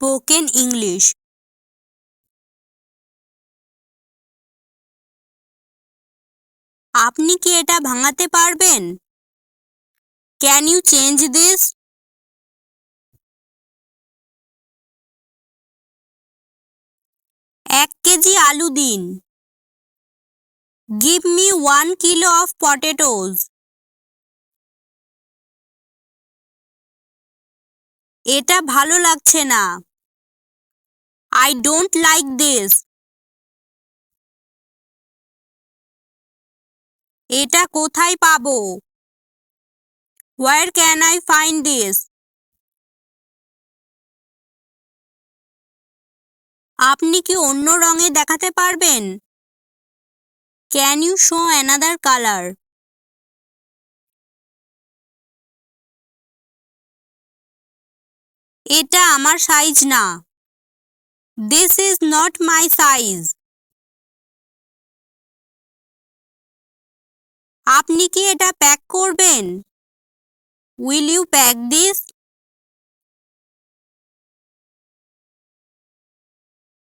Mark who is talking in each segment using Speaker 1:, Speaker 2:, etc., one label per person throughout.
Speaker 1: Spoken English. আপনি কি এটা ভাঙাতে পারবেন? ক্যান ইউ চেঞ্জ দিস এক কেজি আলু দিন। Give me one kilo of potatoes এটা ভালো লাগছে না। আই ডোন্ট লাইক দিস এটা কোথায় পাবো? Where can I find this আপনি কি অন্য রঙে দেখাতে পারবেন? Can you show another colour এটা আমার সাইজ না। This is not my size আপনি কি এটা প্যাক করবেন? উইল ইউ প্যাক দিস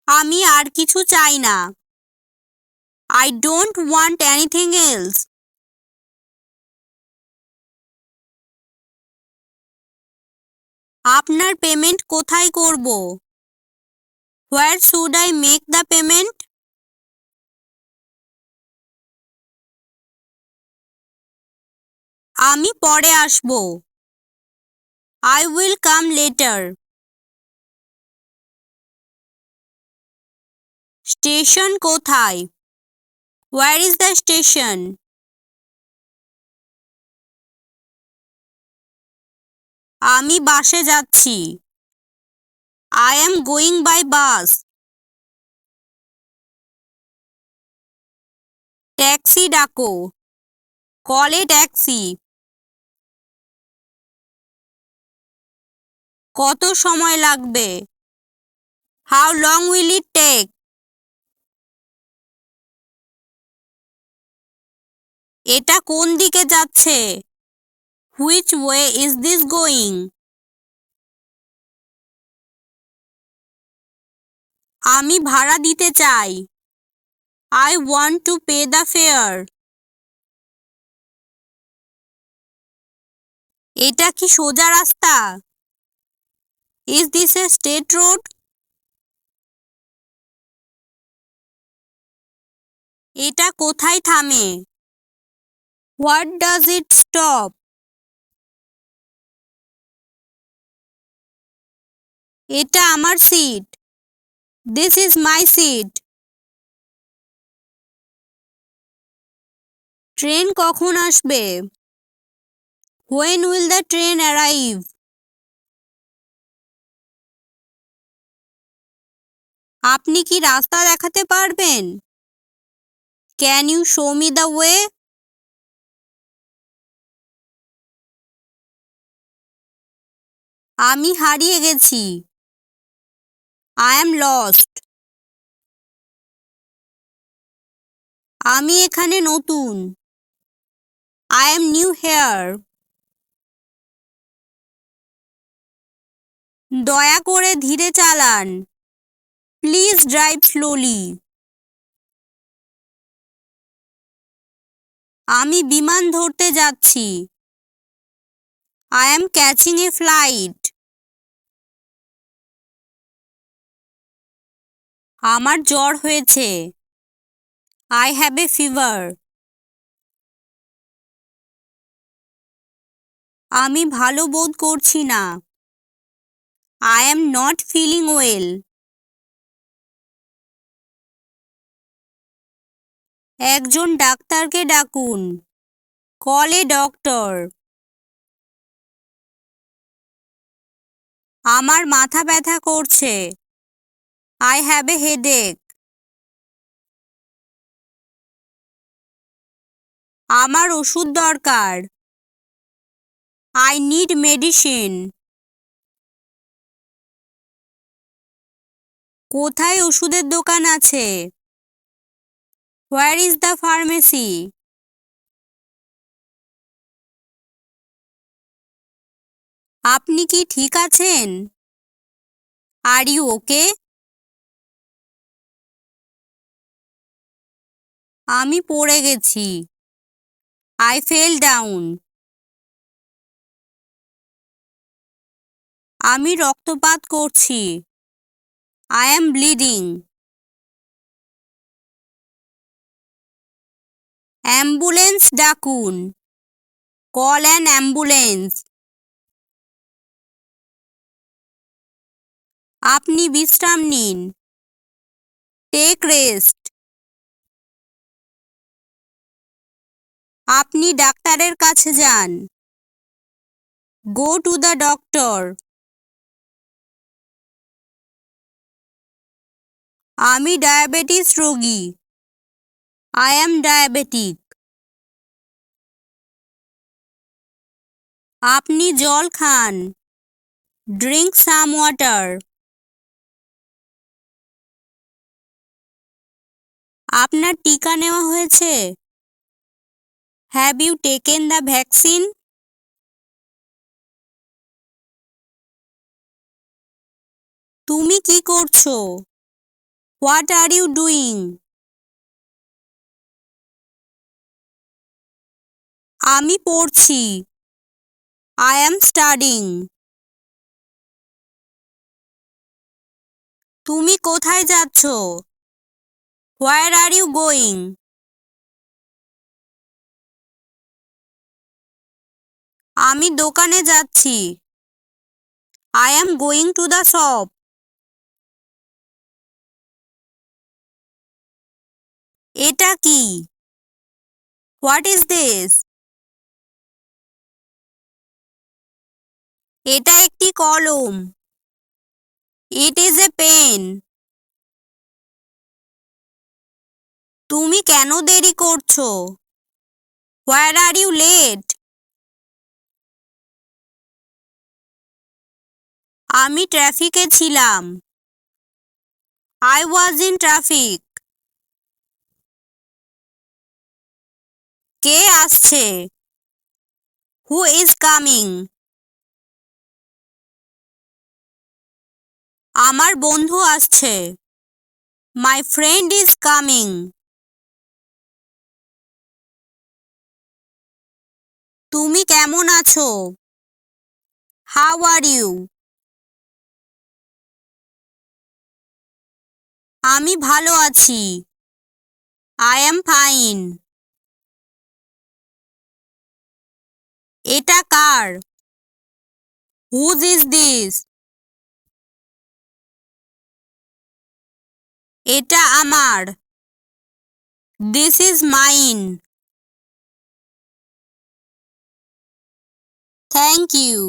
Speaker 1: আমি আর কিছু চাই না। I don't want anything else আপনার পেমেন্ট কোথায় করব? Where should I make the payment আমি পরে আসব। I will come later station কোথায়? হোয়ার ইজ দ্য স্টেশন আমি বাসে যাচ্ছি। I am going by bus taxi ডাকো। কলে ট্যাক্সি কত সময় লাগবে? How long will it take এটা কোন দিকে যাচ্ছে? Which way is this going আমি ভাড়া দিতে চাই। I want to pay the fare এটা কি সোজা রাস্তা? Is this a straight road এটা কোথায় থামে? হোয়াট ডাজ ইট স্টপ এটা আমার seat this is my seat train কখন আসবে? When will the train arrive আপনি কি রাস্তা দেখাতে পারবেন? Can you show me the way আমি হারিয়ে গেছি। আই এম লস্ট আমি এখানে নতুন। আই এম নিউ হেয়ার দয়া করে ধীরে চালান। প্লিজ ড্রাইভ স্লোলি আমি বিমান ধরতে যাচ্ছি। I am catching a flight আমার জ্বর হয়েছে। আই হ্যাভ এ ফিভার আমি ভালো বোধ করছি না। I am not feeling well একজন ডাক্তারকে ডাকুন। কল এ ডক্টর আমার মাথা ব্যথা করছে। আই হ্যাভ এ হেডেক আমার ওষুধ দরকার। আই নিড মেডিসিন কোথায় ওষুধের দোকান আছে? হোয়ার ইজ দ্য ফার্মেসি আপনি কি ঠিক আছেন? আর ইউ ওকে আমি পড়ে গেছি। আই ফেল ডাউন আমি রক্তপাত করছি। আই অ্যাম ব্লিডিং অ্যাম্বুলেন্স ডাকুন। কল অ্যান অ্যাম্বুলেন্স আপনি বিশ্রাম নিন। টেক রেস্ট আপনি ডাক্তারের কাছে যান। গো টু দ্য ডক্টর আমি ডায়াবেটিস রোগী। আই অ্যাম ডায়াবেটিক আপনি জল খান। ড্রিঙ্ক সাম ওয়াটার আপনার টিকা নেওয়া হয়েছে? Have you taken the vaccine তুমি কি করছ? হোয়াট আর ইউ ডুইং আমি পড়ছি। আই অ্যাম স্টাডিং তুমি কোথায় যাচ্ছ? হোয়ার আর ইউ গোয়িং আমি দোকানে যাচ্ছি। I am going to the shop এটা কি? হোয়াট ইজ দিস এটা একটি কলম। ইট ইজ এ পেন তুমি কেন দেরি করছ? হোয়ার আর ইউ লেট আমি ট্রাফিকে ছিলাম। আই ওয়াজ ইন ট্রাফিক কে আসছে? হু ইজ কামিং আমার বন্ধু আসছে। মাই ফ্রেন্ড ইজ কামিং তুমি কেমন আছো? হাউ আর ইউ আমি ভালো আছি। আই এম ফাইন এটা কার? হুজ ইজ দিস এটা আমার। This is mine thank you